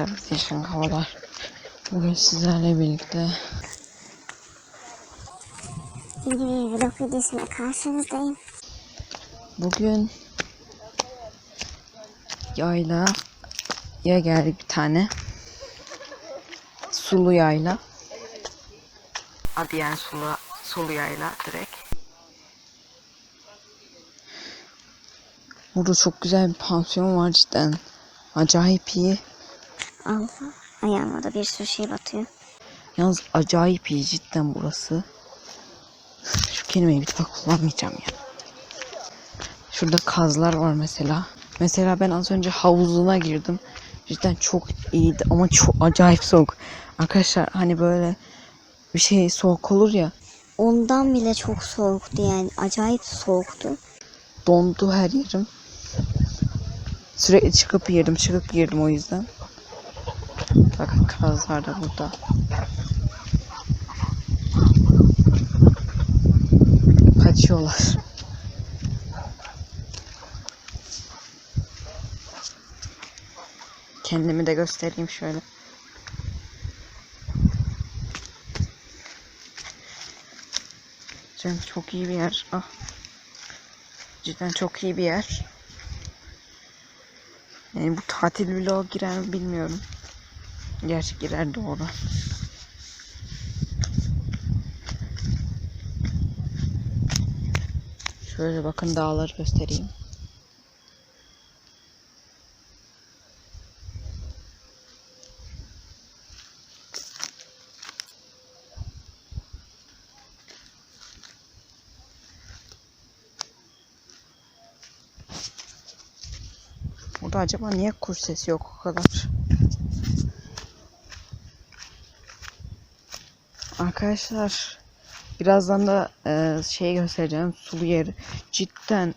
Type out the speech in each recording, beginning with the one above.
Arkadaşlar değişen havalar. Bugün sizlerle birlikte bir vlog videosuyla karşınızdayım. bugün yayla ya geldik bir tane. Sulu yayla. Adı yani sulu, sulu yayla direkt. Burada çok güzel bir pansiyon var cidden. Acayip iyi. Allah ayağıma da bir sürü şey batıyor. Yalnız acayip iyi cidden burası. Şu kelimeyi bir daha kullanmayacağım ya. Şurada kazlar var mesela. Mesela ben az önce havuzuna girdim. Cidden çok iyiydi ama çok acayip soğuk. Arkadaşlar hani böyle bir şey soğuk olur ya. Ondan bile çok soğuktu yani acayip soğuktu. Dondu her yerim. Sürekli çıkıp girdim çıkıp girdim o yüzden. Bakın kazlar da burada. Kaçıyorlar. Kendimi de göstereyim şöyle. Canım çok iyi bir yer. Ah. Cidden çok iyi bir yer. Yani bu tatil vlog girer mi bilmiyorum. Gerçi girer doğru. Şöyle bakın dağları göstereyim. Burada acaba niye kuş sesi yok o kadar? Arkadaşlar birazdan da e, şey göstereceğim sulu yeri. Cidden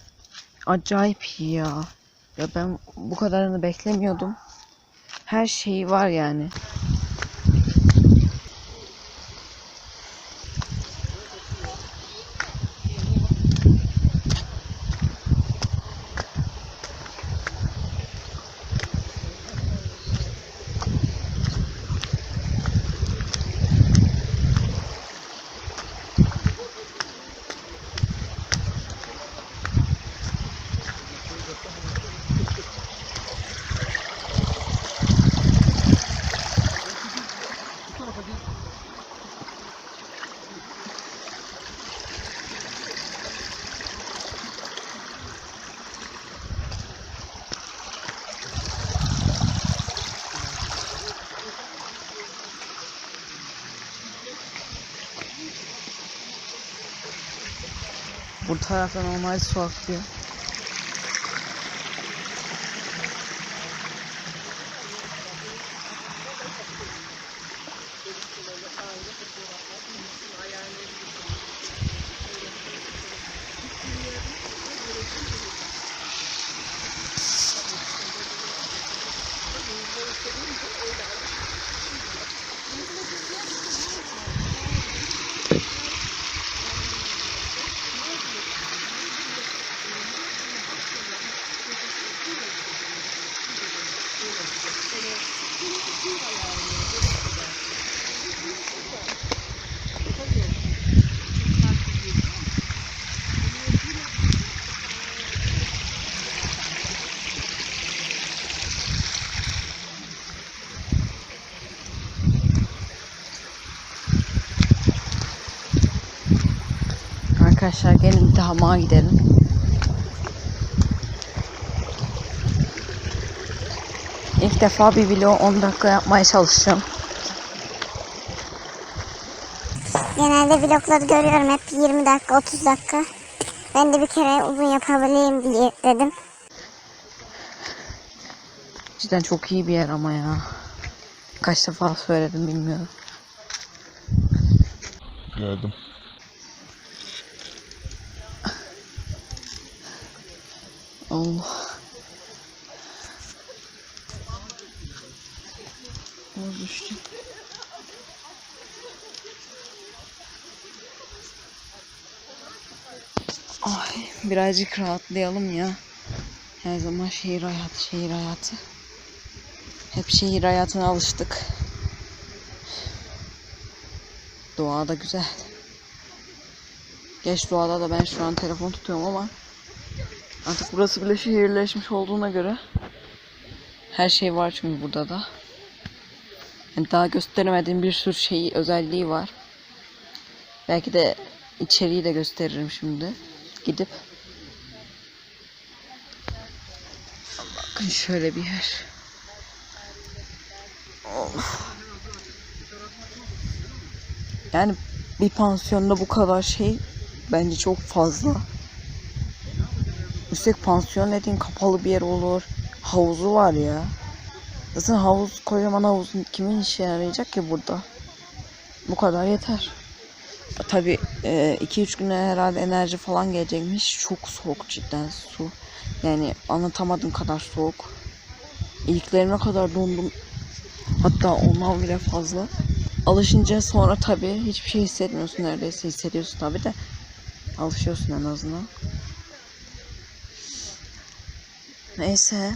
acayip ya. Ya ben bu kadarını beklemiyordum. Her şeyi var yani. Bu tarafta normal su akıyor. Arkadaşlar gelin hamağa gidelim. İlk defa bir vlog 10 dakika yapmaya çalışacağım. Genelde vlogları görüyorum hep 20 dakika 30 dakika. Ben de bir kere uzun yapabileyim diye dedim. Cidden çok iyi bir yer ama ya. Kaç defa söyledim bilmiyorum. Geldim. Allah. Buz düştü. Ay birazcık rahatlayalım ya. Her zaman şehir hayatı, şehir hayatı. Hep şehir hayatına alıştık. Doğa da güzel. Geç doğada da ben şu an telefon tutuyorum ama artık burası bile şehirleşmiş olduğuna göre her şey var çünkü burada da. Yani daha gösteremediğim bir sürü şey özelliği var. Belki de içeriği de gösteririm şimdi. Gidip. Bakın şöyle bir yer. Of. Yani bir pansiyonda bu kadar şey bence çok fazla. Üstelik pansiyon dediğin kapalı bir yer olur. Havuzu var ya. Zaten havuz kocaman havuzun kimin işe yarayacak ki burada? Bu kadar yeter. Tabi 2-3 güne herhalde enerji falan gelecekmiş. Çok soğuk cidden su. Yani anlatamadığım kadar soğuk. İliklerime kadar dondum. Hatta ondan bile fazla. Alışınca sonra tabi hiçbir şey hissetmiyorsun neredeyse. Hissediyorsun tabi de. Alışıyorsun en azından. Neyse.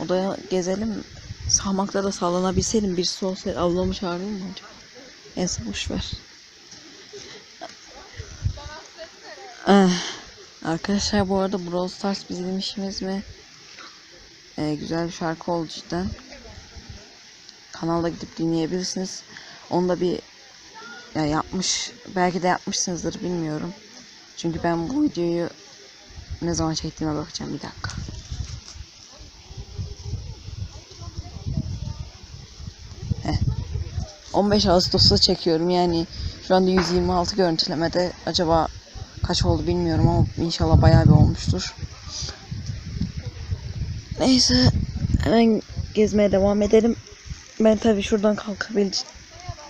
Odaya gezelim. Sahmakta da sallanabilseydim birisi olsaydı ablamı çağırayım mı acaba? Neyse boş ver. Eh, Arkadaşlar bu arada Brawl Stars bizim işimiz mi? Ee, güzel bir şarkı oldu cidden. Kanalda gidip dinleyebilirsiniz. Onu da bir ya yapmış, belki de yapmışsınızdır bilmiyorum. Çünkü ben bu videoyu ne zaman çektiğime bakacağım bir dakika. Heh. 15 Ağustos'ta çekiyorum yani şu anda 126 görüntülemede acaba kaç oldu bilmiyorum ama inşallah bayağı bir olmuştur. Neyse hemen gezmeye devam edelim. Ben tabii şuradan kalkabilecek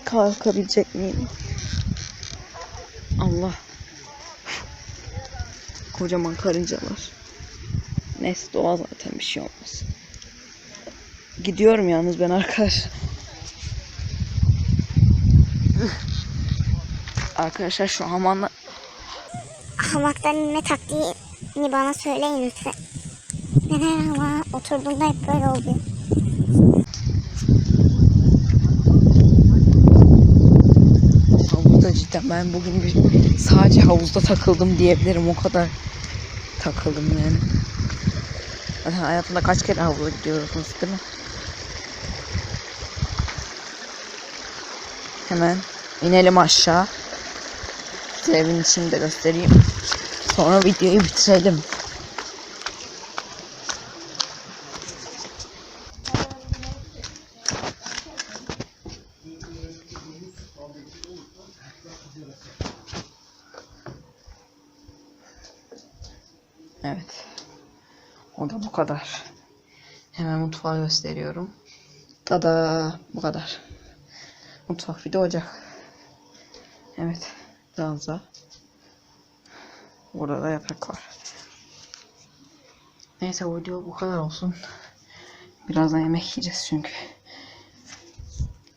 kalkabilecek miyim? Allah. Kocaman karıncalar. Neyse doğa zaten bir şey olmaz. Gidiyorum yalnız ben arkadaş. Arkadaşlar şu hamanla Hamaktan inme taktiğini bana söyleyin lütfen. Ben her hamağa oturduğumda hep böyle oluyor. Cidden ben bugün bir sadece havuzda takıldım diyebilirim o kadar takıldım yani. Zaten hayatımda kaç kere havuza gidiyorsunuz değil mi? Hemen inelim aşağı. Evin içini de göstereyim. Sonra videoyu bitirelim. Evet. O da bu kadar. Hemen mutfağı gösteriyorum. Tada bu kadar. Mutfak bir de ocak. Evet. Ranza. Burada da yatak var. Neyse video bu kadar olsun. Birazdan yemek yiyeceğiz çünkü.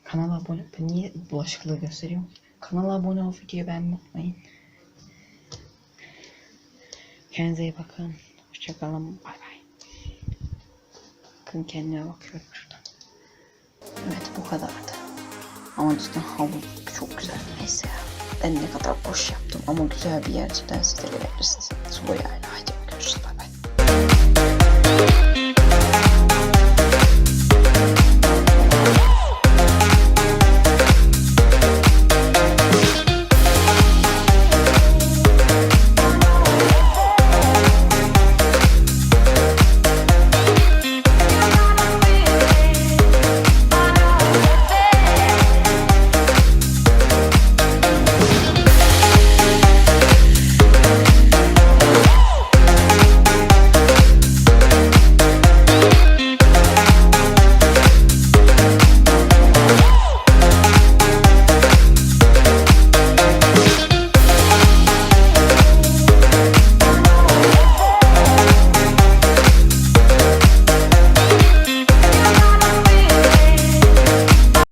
Kanala abone... Ben niye bulaşıklığı gösteriyorum? Kanala abone ol videoyu beğenmeyi unutmayın. Kendinize iyi bakın. Hoşçakalın. Bay bay. Bakın kendime bakıyorum şuradan. Evet bu kadardı. Ama cidden havuz çok güzel. Neyse ya. Ben ne kadar boş yaptım ama güzel bir yer cidden siz de görebilirsiniz. Sulu yani. Haydi görüşürüz.